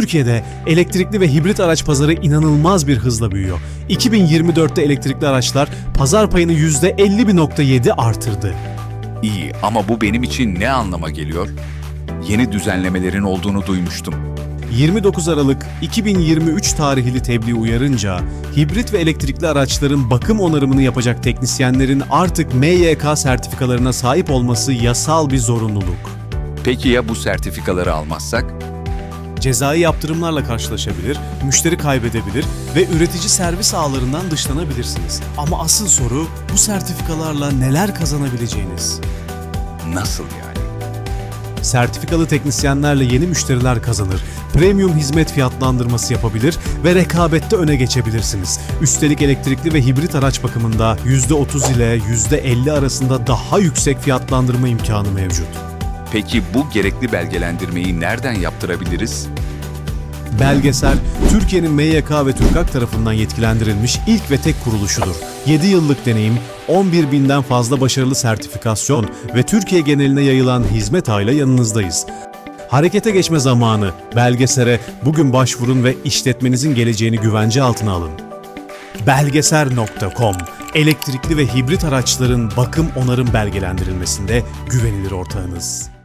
Türkiye'de elektrikli ve hibrit araç pazarı inanılmaz bir hızla büyüyor. 2024'te elektrikli araçlar pazar payını %50,7 artırdı. İyi ama bu benim için ne anlama geliyor? Yeni düzenlemelerin olduğunu duymuştum. 29 Aralık 2023 tarihli tebliğ uyarınca hibrit ve elektrikli araçların bakım onarımını yapacak teknisyenlerin artık MYK sertifikalarına sahip olması yasal bir zorunluluk. Peki ya bu sertifikaları almazsak? Cezai yaptırımlarla karşılaşabilir, müşteri kaybedebilir ve üretici servis ağlarından dışlanabilirsiniz. Ama asıl soru bu sertifikalarla neler kazanabileceğiniz. Nasıl yani? Sertifikalı teknisyenlerle yeni müşteriler kazanır, premium hizmet fiyatlandırması yapabilir ve rekabette öne geçebilirsiniz. Üstelik elektrikli ve hibrit araç bakımında %30 ile %50 arasında daha yüksek fiyatlandırma imkanı mevcut. Peki bu gerekli belgelendirmeyi nereden yaptırabiliriz? Belgesel, Türkiye'nin MYK ve TÜRKAK tarafından yetkilendirilmiş ilk ve tek kuruluşudur. 7 yıllık deneyim, 11 binden fazla başarılı sertifikasyon ve Türkiye geneline yayılan hizmet ağıyla yanınızdayız. Harekete geçme zamanı. Belgesere bugün başvurun ve işletmenizin geleceğini güvence altına alın. Belgeser.com Elektrikli ve hibrit araçların bakım onarım belgelendirilmesinde güvenilir ortağınız.